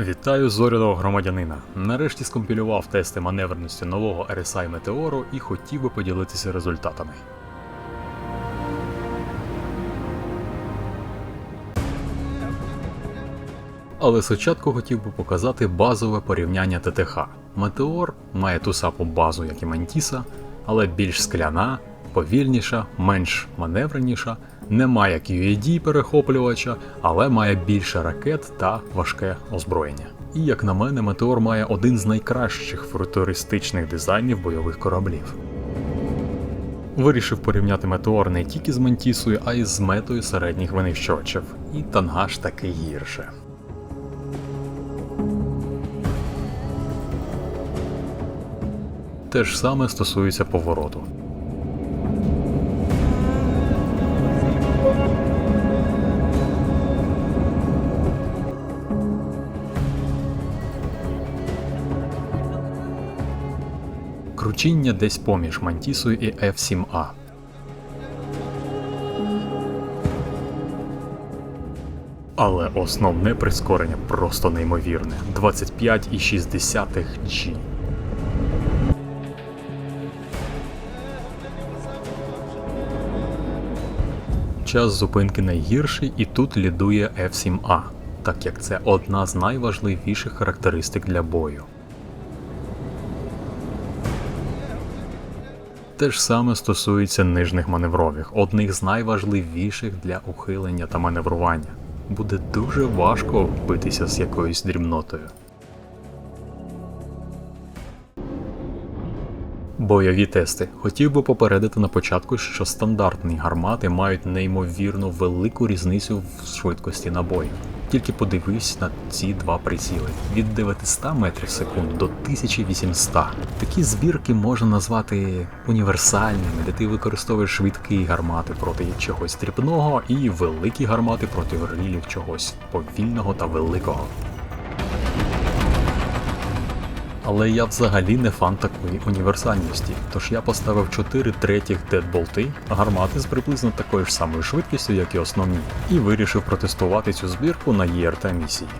Вітаю зоряного громадянина. Нарешті скомпілював тести маневреності нового RSI Метеору і хотів би поділитися результатами. Але спочатку хотів би показати базове порівняння ТТХ. Метеор має ту саму базу, як і Мантіса, але більш скляна, повільніша, менш маневреніша, не має QED перехоплювача, але має більше ракет та важке озброєння. І як на мене, Метеор має один з найкращих футуристичних дизайнів бойових кораблів. Вирішив порівняти Метеор не тільки з Мантісою, а й з метою середніх винищувачів. І Тангаж таки гірше. Те ж саме стосується повороту. Кручіння десь поміж Мантісою і F7A. Але основне прискорення просто неймовірне 25,6 G. Час зупинки найгірший і тут лідує F7A, так як це одна з найважливіших характеристик для бою. Те ж саме стосується нижніх маневрових, одних з найважливіших для ухилення та маневрування. Буде дуже важко вбитися з якоюсь дрібнотою. Бойові тести. Хотів би попередити на початку, що стандартні гармати мають неймовірно велику різницю в швидкості набоїв. Тільки подивись на ці два приціли від 900 метрів в секунду до 1800. Такі збірки можна назвати універсальними, де ти використовуєш швидкі гармати проти чогось дрібного і великі гармати проти верлілів чогось повільного та великого. Але я взагалі не фан такої універсальності, тож я поставив 4 третіх дедболти, гармати з приблизно такою ж самою швидкістю, як і основні, і вирішив протестувати цю збірку на ЄРТ місії.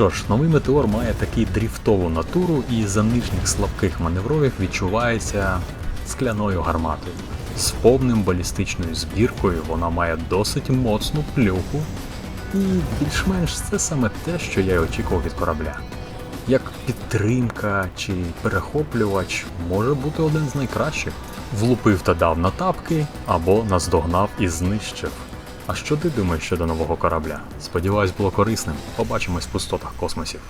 Що ж, новий метеор має таку дріфтову натуру і за нижніх слабких маневрових відчувається скляною гарматою. З повним балістичною збіркою вона має досить моцну плюху, і більш-менш це саме те, що я й очікував від корабля. Як підтримка чи перехоплювач може бути один з найкращих. Влупив та дав на тапки або наздогнав і знищив. А що ти думаєш щодо нового корабля? Сподіваюсь, було корисним. Побачимось в пустотах космосів.